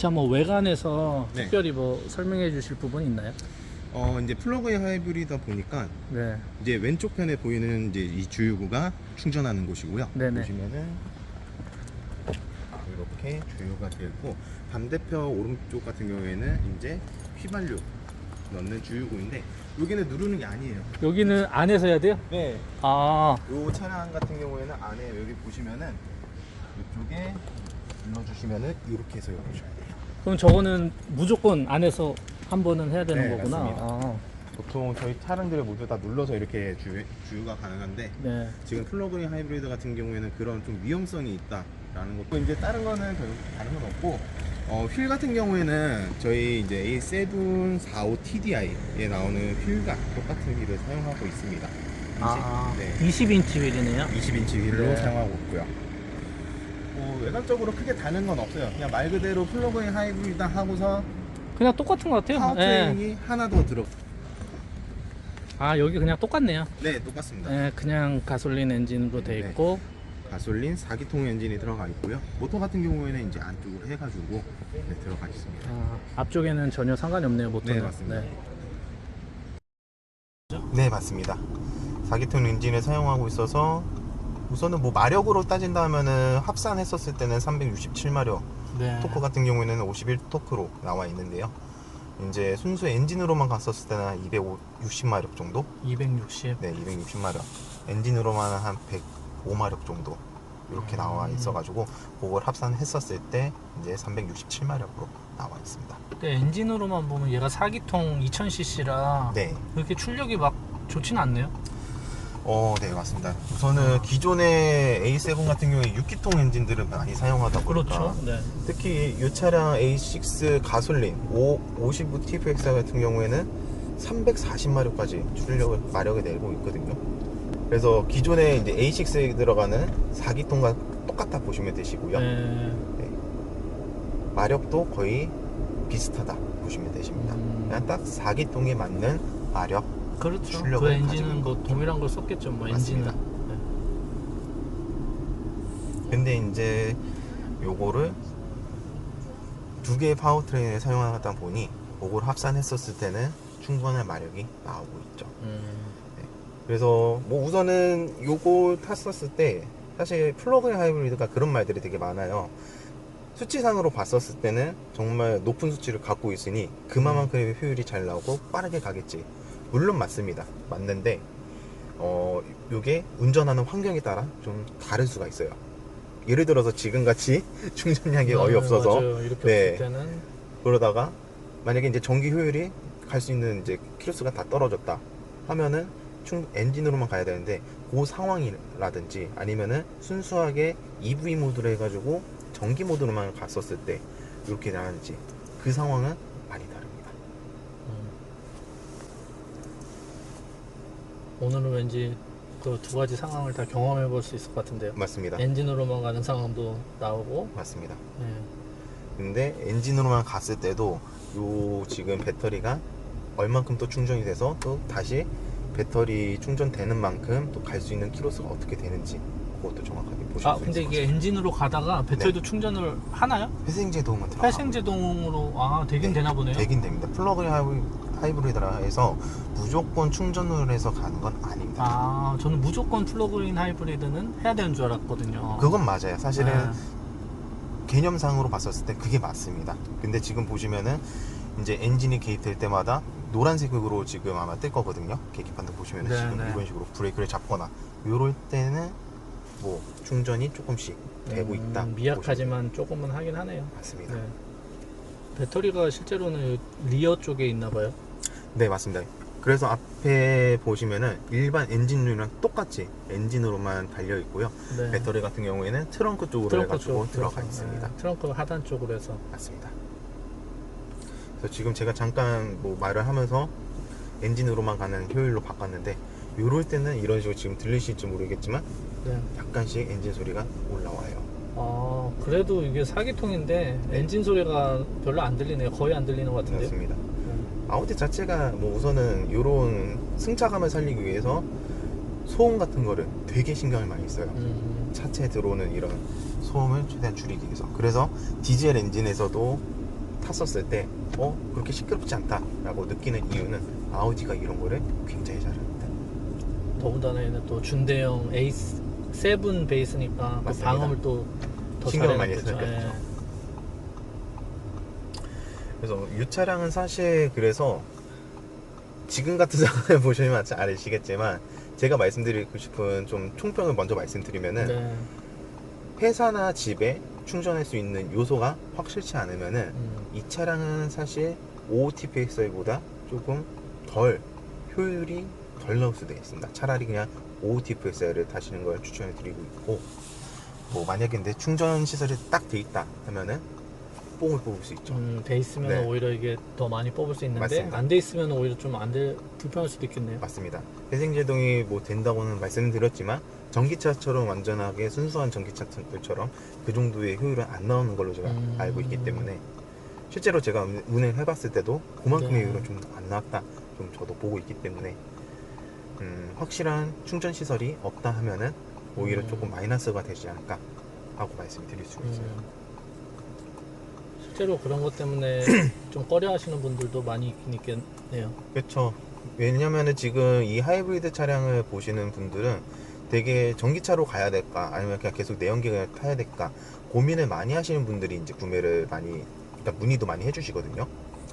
자, 뭐 외관에서 네. 특별히 뭐 설명해 주실 부분 있나요? 어 이제 플러그인 하이브리드다 보니까 네. 이제 왼쪽 편에 보이는 이제 이 주유구가 충전하는 곳이고요. 네네. 보시면은 이렇게 주유가 되고 반대편 오른쪽 같은 경우에는 이제 휘발유 넣는 주유구인데 여기는 누르는 게 아니에요. 여기는 안에서 해야 돼요? 네. 아, 요 차량 같은 경우에는 안에 여기 보시면은 이쪽에 눌러주시면은 이렇게 해서 열어줘야 돼요. 그럼 저거는 무조건 안에서 한 번은 해야 되는 네, 거구나. 맞습니다. 아, 보통 저희 차량들을 모두 다 눌러서 이렇게 주유, 주유가 가능한데 네. 지금 플러그인 하이브리드 같은 경우에는 그런 좀 위험성이 있다라는 것도 이제 다른 거는 별 다른 건 없고 어, 휠 같은 경우에는 저희 이제 A7 45 TDI에 나오는 휠과 똑같은 휠을 사용하고 있습니다. 20, 아, 네, 20인치 휠이네요. 20인치 휠로 네. 사용하고 있고요. 뭐 외관적으로 크게 다른 건 없어요. 그냥 말 그대로 플러그인 하이브리드 하고서 그냥 똑같은 것 같아요. 네. 파워트레인이 하나 더 들어. 아, 여기 그냥 똑같네요. 네, 똑같습니다. 네, 그냥 가솔린 엔진으로 돼 네. 있고. 가솔린 4기통 엔진이 들어가 있고요. 모터 같은 경우에는 이제 안쪽으로 해가지고 네, 들어가 있습니다. 아, 앞쪽에는 전혀 상관이 없네요, 모터는. 네, 맞습니다. 네. 네, 맞습니다. 4기통 엔진을 사용하고 있어서 우선은 뭐 마력으로 따진다면은 합산했었을 때는 367마력, 네. 토크 같은 경우에는 51 토크로 나와 있는데요. 이제 순수 엔진으로만 갔었을 때는 한 260마력 정도? 260. 네, 260마력. 엔진으로만 한 105마력 정도 이렇게 나와 음. 있어가지고 그걸 합산했었을 때 이제 367마력으로 나와 있습니다. 근데 엔진으로만 보면 얘가 4기통 2000cc라 네, 그렇게 출력이 막 좋진 않네요. 어, 네 맞습니다. 우선은 기존의 A7 같은 경우에 6기통 엔진들을 많이 사용하다 보니까 그렇죠. 네. 특히 이 차량 A6 가솔린 5, 50V TFX 같은 경우에는 340마력까지 출력을 마력을 내고 있거든요. 그래서 기존에 이제 A6에 들어가는 4기통과 똑같다 보시면 되시고요. 네. 마력도 거의 비슷하다 보시면 되십니다. 음. 그냥 딱 4기통에 맞는 마력. 그렇죠. 출력을 그 엔진은 뭐 있죠. 동일한 걸 썼겠죠. 뭐 맞습니다. 엔진은. 네. 근데 이제 요거를 두 개의 파워트레인을 사용하다 보니 그걸 합산했었을 때는 충분한 마력이 나오고 있죠. 음. 그래서 뭐 우선은 요거 탔었을 때 사실 플러그인 하이브리드가 그런 말들이 되게 많아요. 수치상으로 봤었을 때는 정말 높은 수치를 갖고 있으니 그만큼의 효율이 잘 나오고 빠르게 가겠지. 물론 맞습니다. 맞는데 어 요게 운전하는 환경에 따라 좀 다를 수가 있어요. 예를 들어서 지금 같이 충전량이 거의 네, 없어서 네. 그러다가 만약에 이제 전기 효율이 갈 수 있는 이제 키로수가 다 떨어졌다 하면은 충 엔진으로만 가야 되는데 그 상황이라든지 아니면은 순수하게 EV 모드로 해가지고 전기 모드로만 갔었을 때 이렇게 나는지 그 상황은 다릅니다. 음. 오늘은 왠지 그 두 가지 상황을 다 경험해 볼 수 있을 것 같은데요. 맞습니다. 엔진으로만 가는 상황도 나오고. 맞습니다. 네. 근데 엔진으로만 갔을 때도 요 지금 배터리가 얼만큼 또 충전이 돼서 또 다시 배터리 충전되는 만큼 또 갈 수 있는 키로수가 어떻게 되는지 그것도 정확하게 보실 아수 근데 있을 이게 것입니다. 엔진으로 가다가 배터리도 충전을 하나요? 회생제 도움은 들어가 회생제동으로 아 되긴 네, 되나 보네요. 되긴 됩니다. 플러그인 하이브- 하이브리드라 해서 무조건 충전을 해서 가는 건 아닙니다. 아 저는 무조건 플러그인 하이브리드는 해야 되는 줄 알았거든요. 그건 맞아요. 사실은 네. 개념상으로 봤었을 때 그게 맞습니다. 근데 지금 보시면은 이제 엔진이 개입될 때마다 노란색으로 지금 아마 뜰 거거든요. 계기판도 보시면 은 네, 지금 네. 이런 식으로 브레이크를 잡거나 요럴 때는 뭐 충전이 조금씩 되고 음, 있다. 미약하지만 조금은 하긴 하네요. 보시면 맞습니다. 네. 배터리가 실제로는 리어 쪽에 있나 봐요. 네 맞습니다 그래서 앞에 보시면은 일반 엔진류랑 똑같이 엔진으로만 달려 있고요 네. 배터리 같은 경우에는 트렁크 쪽으로 트렁크 해가지고 쪽 들어가 있습니다 네, 트렁크 하단 쪽으로 해서. 맞습니다 그래서 지금 제가 잠깐 뭐 말을 하면서 엔진으로만 가는 효율로 바꿨는데 요럴 때는 이런 식으로 지금 들리실지 모르겠지만 네. 약간씩 엔진 소리가 올라와요 아 그래도 이게 사기통인데 엔진 소리가 별로 안 들리네요. 거의 안 들리는 것 같은데요. 맞습니다 네. 아우디 자체가 뭐 우선은 요런 승차감을 살리기 위해서 소음 같은 거를 되게 신경을 많이 써요 음, 차체에 들어오는 이런 소음을 최대한 줄이기 위해서 그래서 디젤 엔진에서도 탔었을 때 어? 그렇게 시끄럽지 않다라고 느끼는 이유는 아우디가 이런 거를 굉장히 잘합니다. 더군다나 얘는 또 준대형 에이스 세븐 베이스니까 그. 방음을 또 더 신경을 많이. 예. 그래서 이 차량은 사실 그래서 지금 같은 상황을 보시면 잘 아시겠지만 제가 말씀드리고 싶은 좀 총평을 먼저 말씀드리면은 네. 회사나 집에 충전할 수 있는 요소가 확실치 않으면은 음. 이 차량은 사실 OOTPXL보다 조금 덜 효율이 덜 나올 수도 있습니다. 차라리 그냥 OOTPXL을 타시는 걸 추천해 드리고 있고 뭐 만약에 근데 충전 시설이 딱 돼 있다 하면은 뽕을 뽑을 수 있죠. 음, 돼 있으면 네. 오히려 이게 더 많이 뽑을 수 있는데 맞습니다. 안 돼 있으면 오히려 좀 안 될 불편할 수도 있겠네요. 맞습니다. 회생제동이 뭐 된다고는 말씀드렸지만 전기차처럼 완전하게 순수한 전기차들처럼 그 정도의 효율은 안 나오는 걸로 제가 음. 알고 있기 때문에 실제로 제가 운- 운행해봤을 때도 그만큼의 네. 효율은 좀 안 나왔다 좀 저도 보고 있기 때문에 음, 확실한 충전 시설이 없다 하면은 오히려 음. 조금 마이너스가 되지 않을까 하고 말씀드릴 수 있어요. 음. 실제로 그런 것 때문에 좀 꺼려 하시는 분들도 많이 있긴 있겠네요. 그렇죠. 왜냐면은 지금 이 하이브리드 차량을 보시는 분들은 되게 전기차로 가야 될까 아니면 그냥 계속 내연기관을 타야 될까 고민을 많이 하시는 분들이 이제 구매를 많이 일단 문의도 많이 해주시거든요.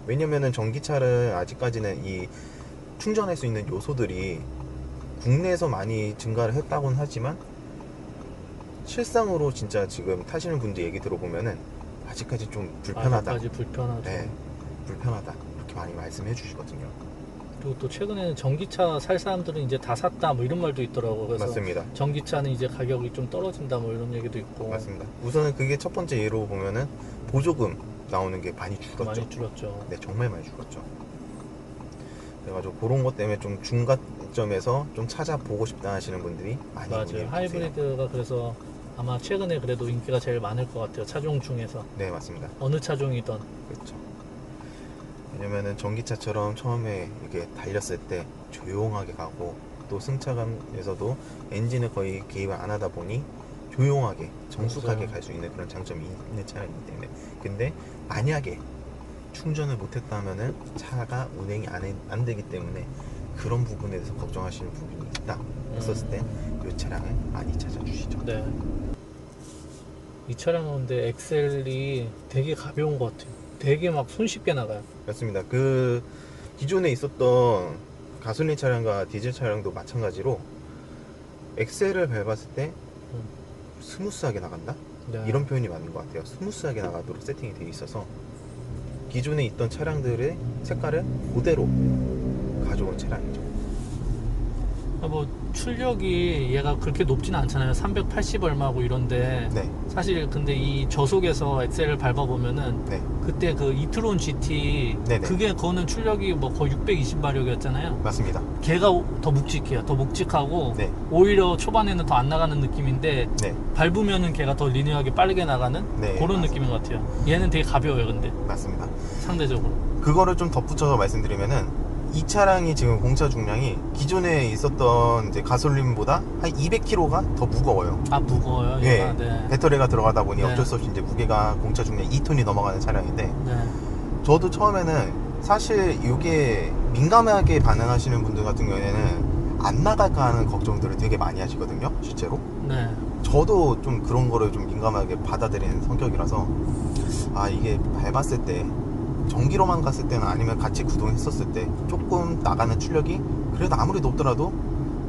왜냐면은 전기차를 아직까지는 이 충전할 수 있는 요소들이 국내에서 많이 증가를 했다고는 하지만 실상으로 진짜 지금 타시는 분들 얘기 들어보면은 아직까지 좀 불편하다. 아직까지 불편하죠. 네, 불편하다. 이렇게 많이 말씀해 주시거든요. 그리고 또 최근에는 전기차 살 사람들은 이제 다 샀다 뭐 이런 말도 있더라고요. 그래서 맞습니다. 전기차는 이제 가격이 좀 떨어진다 뭐 이런 얘기도 있고 맞습니다. 우선은 그게 첫 번째 예로 보면은 보조금 나오는 게 많이 줄었죠. 많이 줄었죠. 네, 정말 많이 줄었죠. 그래가지고 그런 것 때문에 좀 중간점에서 좀 찾아보고 싶다 하시는 분들이 많이 맞아요. 하이브리드가 그래서 아마 최근에 그래도 인기가 제일 많을 것 같아요. 차종 중에서 네, 맞습니다. 어느 차종이든 그렇죠. 왜냐면은 전기차처럼 처음에 이렇게 달렸을 때 조용하게 가고 또 승차감에서도 엔진을 거의 개입을 안 하다 보니 조용하게 정숙하게. 갈 수 있는 그런 장점이 있는 차량이기 때문에 근데 만약에 충전을 못했다면은 차가 운행이 안, 해- 안 되기 때문에 그런 부분에 대해서 걱정하시는 부분이 있다 했었을 때 이 차량을 많이 찾아주시죠 네. 이 차량은 근데 엑셀이 되게 가벼운 것 같아요. 되게 막 손쉽게 나가요. 그렇습니다. 그 기존에 있었던 가솔린 차량과 디젤 차량도 마찬가지로 엑셀을 밟았을 때 음. 스무스하게 나간다? 네. 이런 표현이 맞는 것 같아요. 스무스하게 나가도록 세팅이 되어 있어서 기존에 있던 차량들의 색깔을 그대로 가져온 차량이죠. 아, 뭐 출력이 얘가 그렇게 높진 않잖아요. 380 얼마고 이런데 네, 사실 근데 이 저속에서 엑셀을 밟아보면은 네, 그때 그 이트론 GT 네네. 그게 그거는 출력이 뭐 거의 620 마력이었잖아요. 맞습니다. 걔가 더 묵직해요. 더 묵직하고 네, 오히려 초반에는 더 안 나가는 느낌인데 네, 밟으면은 걔가 더 리니어하게 빠르게 나가는 네, 그런 맞습니다. 느낌인 것 같아요. 얘는 되게 가벼워요, 근데 맞습니다. 상대적으로. 그거를 좀 덧붙여서 말씀드리면은 이 차량이 지금 공차 중량이 기존에 있었던 이제 가솔린보다 한 200kg가 더 무거워요. 아 무거워요. 예, 얘가. 네. 배터리가 들어가다 보니 네. 어쩔 수 없이 이제 무게가 공차 중량 2톤이 넘어가는 차량인데 네. 저도 처음에는 사실 이게 민감하게 반응하시는 분들 같은 경우에는 안 나갈까 하는 걱정들을 되게 많이 하시거든요 실제로 네. 저도 좀 그런 거를 좀 민감하게 받아들이는 성격이라서 아 이게 밟았을 때 전기로만 갔을 때는 아니면 같이 구동했었을 때 조금 나가는 출력이 그래도 아무리 높더라도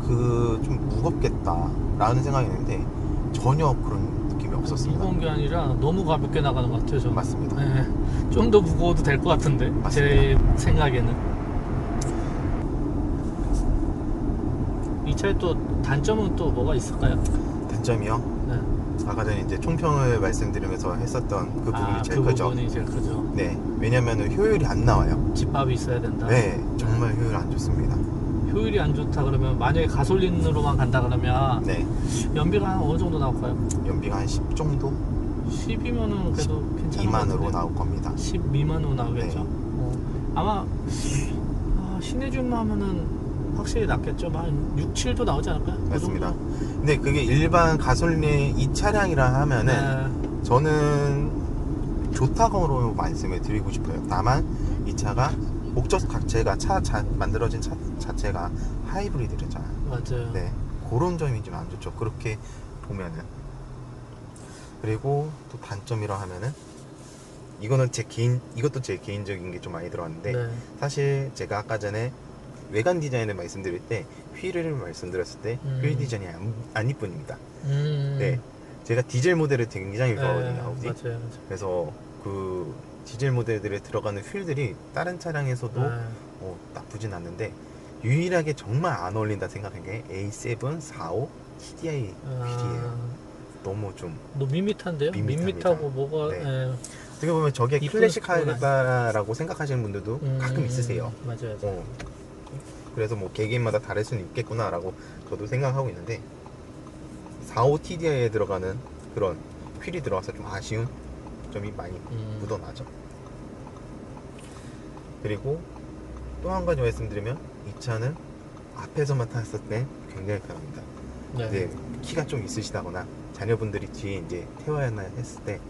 그 좀 무겁겠다라는 생각이 있는데 전혀 그런 느낌이 없었습니다. 무거운 게 아니라 너무 가볍게 나가는 것 같아요. 저는. 맞습니다. 네. 좀더 무거워도 될 것 같은데 제 생각에는. 이 차의 또 단점은 또 뭐가 있을까요? 단점이요. 네. 아까 전에 이제 총평을 말씀드리면서 했었던 그 부분이 아, 제일 그 크죠. 부분이 제일 크죠. 네, 왜냐면은 효율이 안 나와요. 집밥이 있어야 된다. 네, 정말 효율 안 좋습니다. 효율이 안 좋다 그러면 만약에 가솔린으로만 간다 그러면 네, 연비가 한 어느 정도 나올까요? 연비가 한 10 정도 10이면은 그래도 괜찮은 것 미만으로 같은데. 나올 겁니다. 10 미만으로 나오겠죠. 네. 어, 아마 아, 시내준만 하면은 확실히 낫겠죠. 뭐한 6, 7도 나오지 않을까요? 그 맞습니다. 정도? 근데 그게 일반 가솔린 이 차량이라 하면은 네. 저는 좋다고로 말씀을 드리고 싶어요. 다만 이 차가 목적 자체가 차 자, 만들어진 차 자체가 하이브리드잖아요. 맞아요. 네, 그런 점이 좀 안 좋죠. 그렇게 보면은 그리고 또 단점이라 하면은 이거는 제 개인 이것도 제 개인적인 게 좀 많이 들어왔는데 네. 사실 제가 아까 전에 외관 디자인을 말씀드릴 때 휠을 말씀드렸을 때 음. 휠 디자인이 안, 안 이쁩니다. 음. 네, 제가 디젤 모델을 굉장히 좋아하거든요. 네, 아우디. 맞아요. 맞아요. 그래서 그 디젤 모델들에 들어가는 휠들이 다른 차량에서도 네. 어, 나쁘진 않는데 유일하게 정말 안 어울린다 생각한 게 A7, 45, TDI 휠이에요. 아, 너무 좀 너무 밋밋한데요? 밋밋합니다. 밋밋하고 뭐가 네. 예. 어떻게 보면 저게 이쁜 클래식카다라고 생각하시는 분들도 음, 가끔 있으세요. 맞아요. 맞아요. 어. 그래서 뭐 개개인마다 다를 수는 있겠구나라고 저도 생각하고 있는데 45 TDI에 들어가는 그런 휠이 들어와서 좀 아쉬운 점이 많이 음. 묻어나죠. 그리고 또 한 가지 말씀드리면 이 차는 앞에서만 탔을 때 굉장히 편합니다. 네. 이제 키가 좀 있으시다거나 자녀분들이 뒤에 이제 태워야 하나 했을 때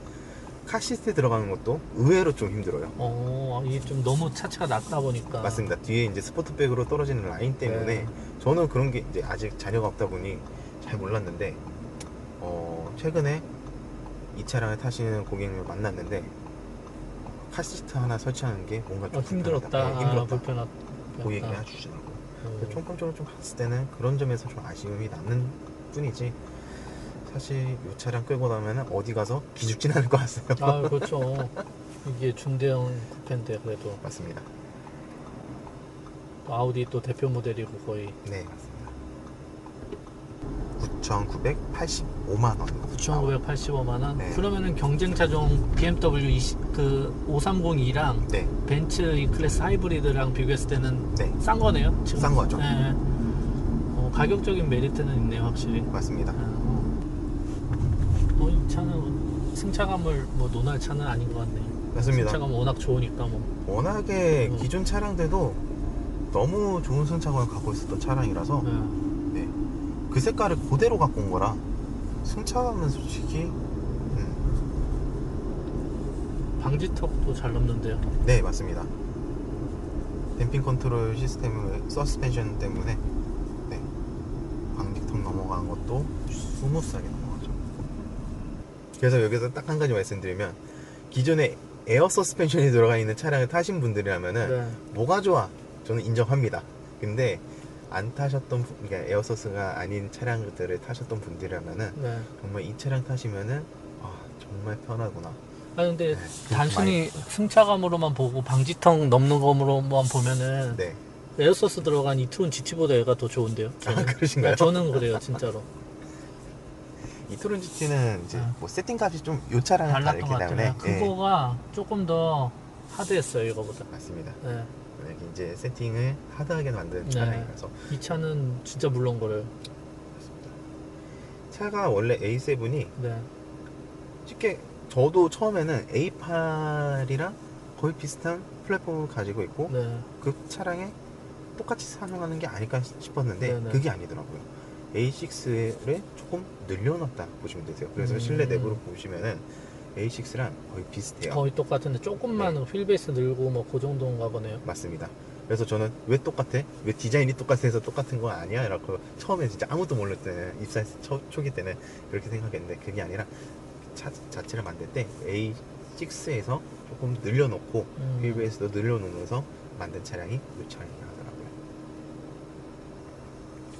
카시트에 들어가는 것도 의외로 좀 힘들어요. 어, 이게 좀 너무 차체가 낮다 보니까. 맞습니다. 뒤에 이제 스포트백으로 떨어지는 라인 때문에 네. 저는 그런 게 이제 아직 자녀가 없다 보니 잘 몰랐는데 어, 최근에 이 차량을 타시는 고객님을 만났는데 카시트 하나 설치하는 게 뭔가 좀 어, 힘들었다. 네, 아, 힘들었다. 불편하다. 그 얘기를 해주시더라고요. 어. 총검적으로 좀 봤을 때는 그런 점에서 좀 아쉬움이 남는 뿐이지 사실 이 차량 끌고 나면은 어디 가서 기죽진 않을 것 같아요. 아, 그렇죠. 이게 중대형 쿠페인데 그래도 맞습니다. 또 아우디 또 대표 모델이고 거의 네 맞습니다. 9,985만 원. 9,985만 원. 네. 그러면은 경쟁차 중 BMW 20, 그 5302랑 네, 벤츠 E 클래스 하이브리드랑 비교했을 때는 네 싼 거네요. 지금. 싼 거죠. 네. 어, 가격적인 메리트는 있네요, 확실히. 맞습니다. 어, 어, 이 차는 승차감을 뭐 논할 차는 아닌 것 같네요. 맞습니다. 승차감 워낙 좋으니까 뭐. 워낙에 음. 기존 차량들도 너무 좋은 승차감을 갖고 있었던 차량이라서 네. 네. 그 색깔을 그대로 갖고 온 거라 승차감은 솔직히 음, 방지턱도 잘 넘는데요. 네 맞습니다. 댐핑 컨트롤 시스템의 서스펜션 때문에 네. 방직턱 넘어가는 것도 스무스하게. 그래서 여기서 딱 한 가지 말씀드리면 기존에 에어 서스펜션이 들어가 있는 차량을 타신 분들이라면은 네. 뭐가 좋아? 저는 인정합니다. 근데 안 타셨던 분- 그러니까 에어서스가 아닌 차량들을 타셨던 분들이라면은 네. 정말 이 차량 타시면은 아 정말 편하구나. 아 근데 네, 단순히 승차감으로만 보고 방지턱 넘는 거로만 보면은 네. 에어소스 들어간 이트론 GT보다 얘가 더 좋은데요. 아 저는, 그러신가요? 저는 그래요, 진짜로. 이 트론 GT는 이제 아. 뭐 세팅 값이 좀 요 차량은 달랐던 다르기 것 때문에 같아요. 예, 그거가 조금 더 하드했어요, 이거보다. 맞습니다. 네. 이렇게 이제 세팅을 하드하게 만든 네. 차량이라서 이 차는 진짜 물렁거려요. 차가 원래 A7이 네. 쉽게 저도 처음에는 A8이랑 거의 비슷한 플랫폼을 가지고 있고 네. 그 차량에 똑같이 사용하는 게 아닐까 싶었는데 네네. 그게 아니더라고요. A6를 조금 늘려놨다 보시면 되세요. 그래서 음. 실내 내부를 보시면은 A6랑 거의 비슷해요. 거의 똑같은데 조금만 네. 휠베이스 늘고 뭐 그 정도인가 보네요. 맞습니다. 그래서 저는 왜 똑같아? 왜 디자인이 똑같아서 똑같은 거 아니야? 라고 처음에 진짜 아무도 몰랐을 때는 입사 초, 초기 때는 그렇게 생각했는데 그게 아니라 차 자체를 만들 때 A6에서 조금 늘려놓고 음. 휠베이스도 늘려놓으면서 만든 차량이 하더라고요.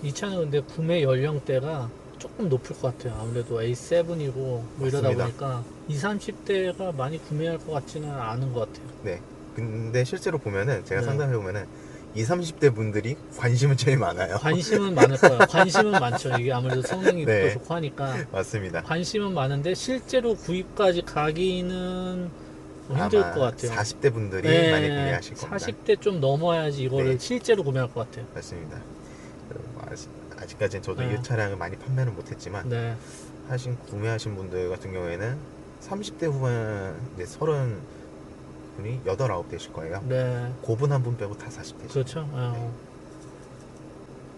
이 차는 근데 구매 연령대가 조금 높을 것 같아요. 아무래도 A7이고 뭐 이러다 맞습니다. 보니까 20, 30대가 많이 구매할 것 같지는 않은 것 같아요. 네. 근데 실제로 보면은 제가 네. 상담해 보면은 20, 30대 분들이 관심은 제일 많아요. 관심은 많을 거예요. 관심은 많죠. 이게 아무래도 성능이 네. 또 좋고 하니까 맞습니다. 관심은 많은데 실제로 구입까지 가기는 뭐 힘들 것 같아요. 40대 분들이 네, 많이 구매하실 겁니다. 40대 좀 넘어야지 이거를 네. 실제로 구매할 것 같아요. 맞습니다. 아직, 아직까지는 저도 네. 이 차량을 많이 판매는 못했지만 네. 하신 구매하신 분들 같은 경우에는 30대 후반 이제 30 분이 8, 9 되실 거예요. 네. 고분 한 분 빼고 다 40대시죠. 그렇죠. 어.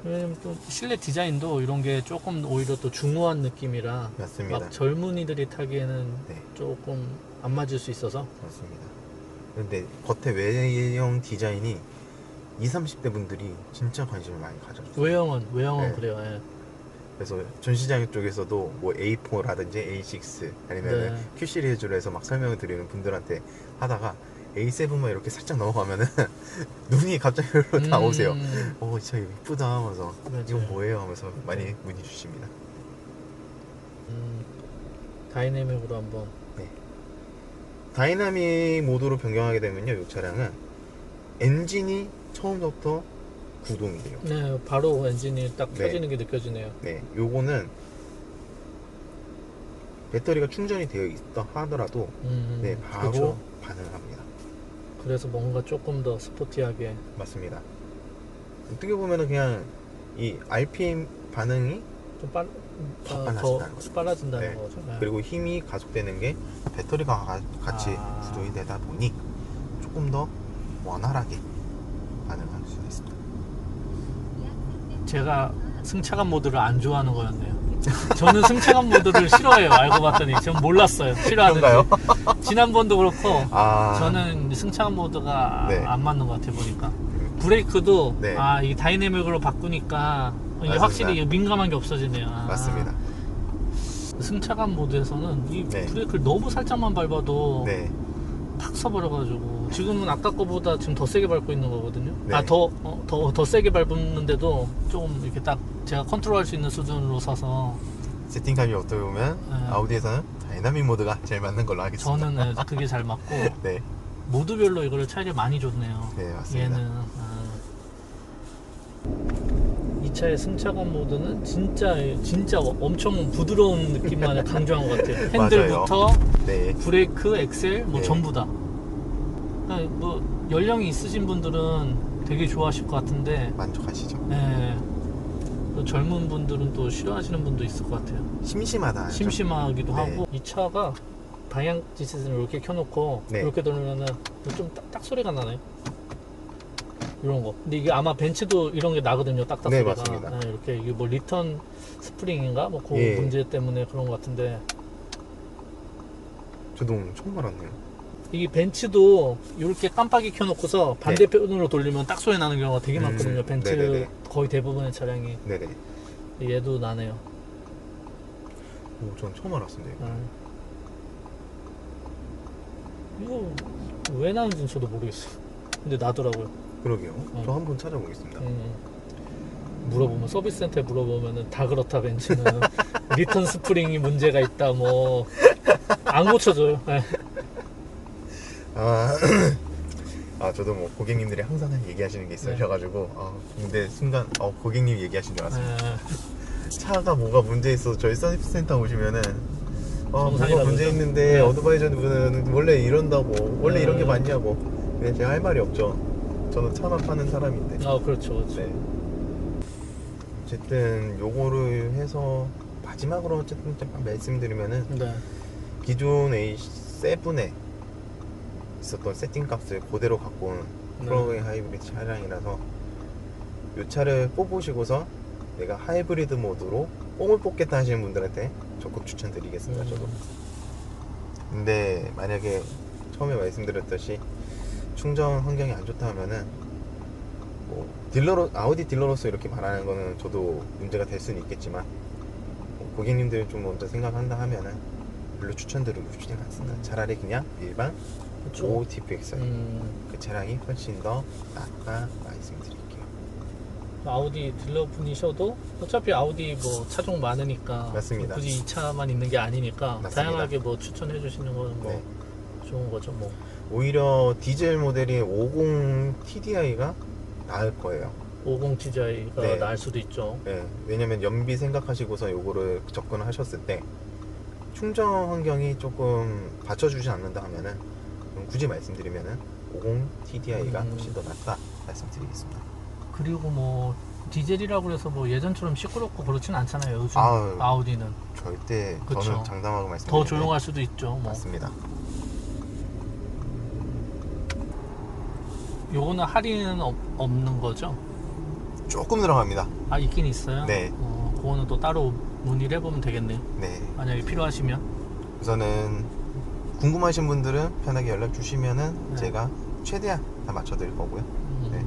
왜냐면 또 실내 디자인도 이런 게 조금 오히려 또 중후한 느낌이라 맞습니다. 막 젊은이들이 타기에는 네. 조금 안 맞을 수 있어서 맞습니다. 근데 겉에 외형 디자인이 20, 30대 분들이 진짜 관심을 많이 가져주세요. 외형은 외형은 네. 그래요. 예. 그래서 전시장 쪽에서도 뭐 A4라든지 A6 아니면 네. Q 시리즈로 해서 막 설명을 드리는 분들한테 하다가 A7만 이렇게 살짝 넘어가면은 눈이 갑자기 다 음, 오세요. 어, 진짜 이쁘다 하면서 맞아요. 이건 뭐예요 하면서 많이 문의 주십니다. 음, 다이내믹으로 한번 다이나믹 모드로 변경하게 되면요, 이 차량은 엔진이 처음부터 구동이 돼요. 네 바로 엔진이 딱 네. 켜지는 게 느껴지네요. 네, 요거는 배터리가 충전이 되어 있다 하더라도 음, 네, 바로 그렇죠. 반응합니다. 그래서 뭔가 조금 더 스포티하게 맞습니다. 어떻게 보면은 그냥 이 RPM 반응이 좀 빨, 더 아, 빨라진다는 거죠. 빨라진다는 네. 거죠. 네. 그리고 힘이 가속되는 게 배터리가 가- 같이 아. 구동이 되다 보니 조금 더 원활하게 반응할 수 있습니다. 제가 승차감 모드를 안 좋아하는 거였네요. 저는 승차감 모드를 싫어해요. 알고 봤더니 전 몰랐어요. 싫어하는지. 지난번도 그렇고 아, 저는 승차감 모드가 네. 안 맞는 것 같아 보니까. 브레이크도 네. 아, 이 다이내믹으로 바꾸니까 이게 맞습니다. 확실히 민감한 게 없어지네요. 아. 맞습니다. 승차감 모드에서는 이 네. 브레이크를 너무 살짝만 밟아도 네, 팍 서버려가지고 지금은 아까 거보다 지금 더 세게 밟고 있는 거거든요. 네. 아더 더 더 세게 밟는데도 조금 이렇게 딱 제가 컨트롤할 수 있는 수준으로 서서 세팅감이 어떻게 보면 네. 아우디에서는 다이나믹 모드가 제일 맞는 걸로 하겠습니다. 저는 네, 그게 잘 맞고 네, 모드별로 이거를 차이를 많이 줬네요. 네 맞습니다. 얘는 아. 이 차의 승차감 모드는 진짜 진짜 엄청 부드러운 느낌만을 강조한 것 같아요. 핸들부터 네, 브레이크, 엑셀 뭐 네. 전부 다. 연령이 있으신 분들은 되게 좋아하실 것 같은데, 만족하시죠? 예. 또 젊은 분들은 또 싫어하시는 분도 있을 것 같아요. 심심하다. 심심하기도 네. 하고 이 차가 방향 지시를 이렇게 켜놓고 네. 이렇게 돌면은 좀 딱딱 소리가 나네. 이런 거. 근데 이게 아마 벤츠도 이런 게 나거든요. 딱딱 네, 소리가. 맞습니다. 네, 이렇게 이게 뭐 리턴 스프링인가 뭐그 예. 문제 때문에 그런 것 같은데 저도 오늘 처음 알았네요. 이 벤츠도 이렇게 깜빡이 켜놓고서 반대편으로 돌리면 딱 소리 나는 경우가 되게 음, 많거든요. 벤츠 네네네. 거의 대부분의 차량이 네네. 얘도 나네요. 오, 전 처음 알았습니다. 이거. 네. 이거 왜 나는지는 저도 모르겠어요. 근데 나더라고요. 그러게요. 음. 저 한번 찾아보겠습니다. 음. 물어보면 서비스 센터에 물어보면은 다 그렇다 벤츠는 리턴 스프링이 문제가 있다 뭐 안 고쳐줘요. 네. 아, 아 저도 뭐 고객님들이 항상 얘기하시는 게 네. 있으셔가지고 아, 근데 순간 어, 고객님 얘기하신 줄 알았어요. 네. 차가 뭐가 문제 있어서 저희 서비스 센터 오시면은 어, 뭐가 문제 그러죠? 있는데 네. 어드바이저 분은 원래 이런다고 원래 네. 이런 게 맞냐고 근데 제가 할 말이 없죠 저는 차만 파는 사람인데 아 그렇죠, 그렇죠. 네. 어쨌든 요거를 해서 마지막으로 어쨌든 잠깐 말씀드리면은 네. 기존 A7에 있었던 세팅 값을 그대로 갖고 온 네. 플러그인 하이브리드 차량이라서 이 차를 뽑으시고서 내가 하이브리드 모드로 뽕을 뽑겠다 하시는 분들한테 적극 추천드리겠습니다 저도 음. 근데 만약에 처음에 말씀드렸듯이 충전 환경이 안 좋다 하면은 뭐 딜러로 아우디 딜러로서 이렇게 말하는 거는 저도 문제가 될 수는 있겠지만 뭐 고객님들 좀 먼저 생각한다 하면은 별로 추천드리고 싶지 않습니다. 차라리 그냥 일반 그렇죠. OTPXI 음, 그 차량이 훨씬 더 낫다 말씀드릴게요. 아우디 딜러분이셔도 어차피 아우디 뭐 차종 많으니까 맞습니다. 굳이 이 차만 있는 게 아니니까 맞습니다. 다양하게 뭐 추천해 주시는 거는 뭐 네. 좋은 거죠 뭐. 오히려 디젤 모델이 50 TDI가 나을 거예요. 50 TJ가 네. 나을 수도 있죠. 예, 왜냐면 연비 생각하시고서 요거를 접근하셨을 때 충전 환경이 조금 받쳐주지 않는다 하면은 굳이 말씀드리면은 50 TDI가 음. 훨씬 더 낫다 말씀드리겠습니다. 그리고 뭐 디젤이라고 해서 뭐 예전처럼 시끄럽고 그렇진 않잖아요. 요즘 아유. 아우디는 절대 그쵸. 저는 장담하고 말씀드리는데 더 조용할 수도 있죠. 뭐 맞습니다. 요거는 할인은 없, 없는 거죠? 조금 들어갑니다. 아 있긴 있어요. 네. 어, 그거는 또 따로 문의를 해보면 되겠네요. 네, 만약에 필요하시면. 우선은 궁금하신 분들은 편하게 연락 주시면은 네. 제가 최대한 다 맞춰드릴 거고요. 네.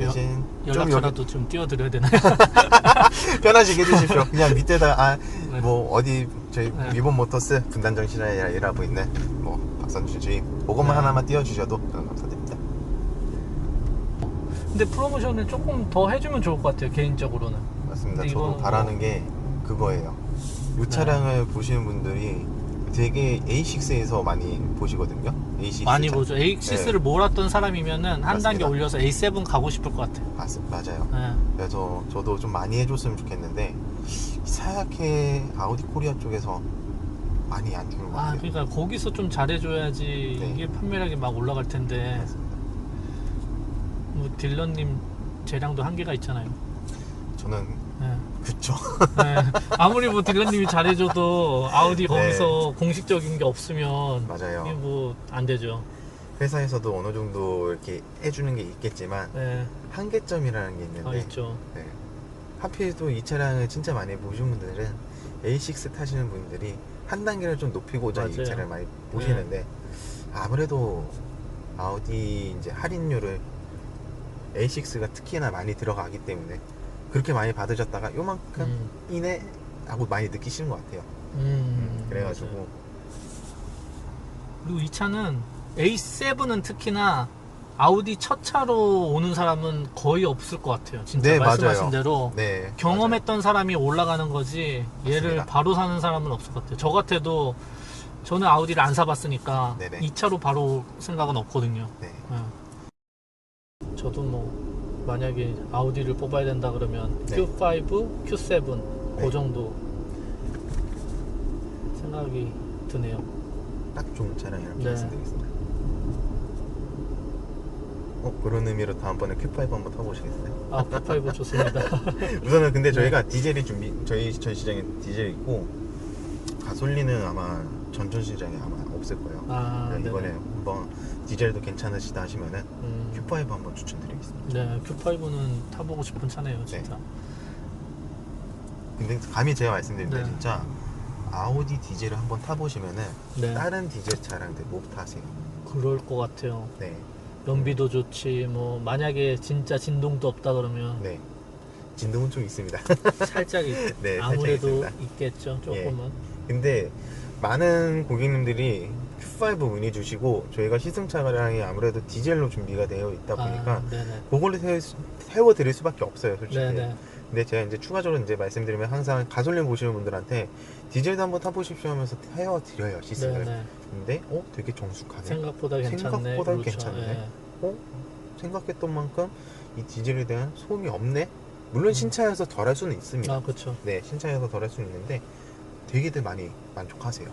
연- 대신 좀 연락처라도 좀 띄워드려야 되나요? 편하시게 해주십시오. 그냥 밑에다 아 네. 뭐 어디 저희 네. 위본 모터스 분단정실에 일하고 있는 뭐 박선주 주임 그것만 네. 하나만 띄워주셔도 저는 감사드립니다. 근데 프로모션을 조금 더 해주면 좋을 것 같아요 개인적으로는 맞습니다. 근데 저도 이거는 바라는 게 그거예요. 이 네. 차량을 보시는 분들이 되게 A6에서 많이 보시거든요. A6 많이 차- 보죠 A6를 네. 몰았던 사람이면은 한 맞습니다. 단계 올려서 A7 가고 싶을 것 같아요 맞, 맞아요. 네. 그래서 저도 좀 많이 해줬으면 좋겠는데 사약해 아우디 코리아 쪽에서 많이 안 주는 것 아 같아요. 그러니까 거기서 좀 잘해줘야지 네. 이게 판매량이 막 올라갈 텐데 맞습니다. 뭐 딜러님 재량도 한계가 있잖아요 저는 네. 그쵸. 네. 아무리 뭐 딜러님이 잘해줘도 아우디 네. 거기서 공식적인 게 없으면 맞아요. 이게 뭐 안 되죠 회사에서도 어느 정도 이렇게 해주는 게 있겠지만 네. 한계점이라는 게 있는데 아 있죠 네. 하필 또 이 차량을 진짜 많이 보신 분들은 A6 타시는 분들이 한 단계를 좀 높이고자 맞아요. 네. 이 차를 많이 보시는데 아무래도 아우디 이제 할인율을 A6가 특히나 많이 들어가기 때문에 그렇게 많이 받으셨다가 요만큼 음. 이내 하고 많이 느끼시는 것 같아요. 음, 그래가지고 맞아요. 그리고 이 차는 A7은 특히나 아우디 첫 차로 오는 사람은 거의 없을 것 같아요. 진짜 네, 말씀하신 맞아요. 대로 네 경험했던 사람이 올라가는 거지 얘를 맞습니다. 바로 사는 사람은 없을 것 같아요. 저 같아도 저는 아우디를 안 사봤으니까 네네. 이 차로 바로 올 생각은 없거든요. 네. 예. 저도 뭐 만약에 아우디를 뽑아야 된다 그러면 네. Q5, Q7 네. 그 정도 생각이 드네요. 딱 좋은 차량이라고 네. 말씀드리겠습니다. 어, 그런 의미로 다음번에 Q5 한번 타보시겠어요? 아, Q5 좋습니다. 우선은 근데 네. 저희가 디젤이 준비 저희 전 시장에 디젤 있고 가솔린은 아마 전전 시장에 아마 없을 거예요. 아, 네, 네네. 이번에 한번 디젤도 괜찮으시다 하시면은 음, Q5 한번 추천드리겠습니다. 네, Q5는 타보고 싶은 차네요, 진짜. 근데 감히 제가 말씀드린데 네. 진짜 아우디 디젤을 한번 타보시면은 네, 다른 디젤 차량들 못 타세요. 그럴 것 같아요. 네, 연비도 좋지, 뭐, 만약에 진짜 진동도 없다 그러면 네. 진동은 좀 있습니다. 살짝, 있- 네, 살짝 아무래도 있습니다. 있겠죠, 조금은. 근데 많은 고객님들이 Q5 문의 주시고 저희가 시승 차 량이 아무래도 디젤로 준비가 되어 있다 보니까 아. 그걸로 세, 세워 드릴 수밖에 없어요, 솔직히. 네네. 근데 제가 이제 추가적으로 이제 말씀드리면 항상 가솔린 보시는 분들한테 디젤도 한번 타보십시오 하면서 태워드려요, 시승을. 네네. 근데, 어? 되게 정숙하네. 생각보다 괜찮네. 생각보다 그렇죠. 괜찮네. 예. 어? 생각했던 만큼 이 디젤에 대한 소음이 없네? 물론 신차여서 덜 할 수는 있습니다. 아, 그렇죠. 네, 신차여서 덜 할 수는 있는데 되게들 많이 만족하세요.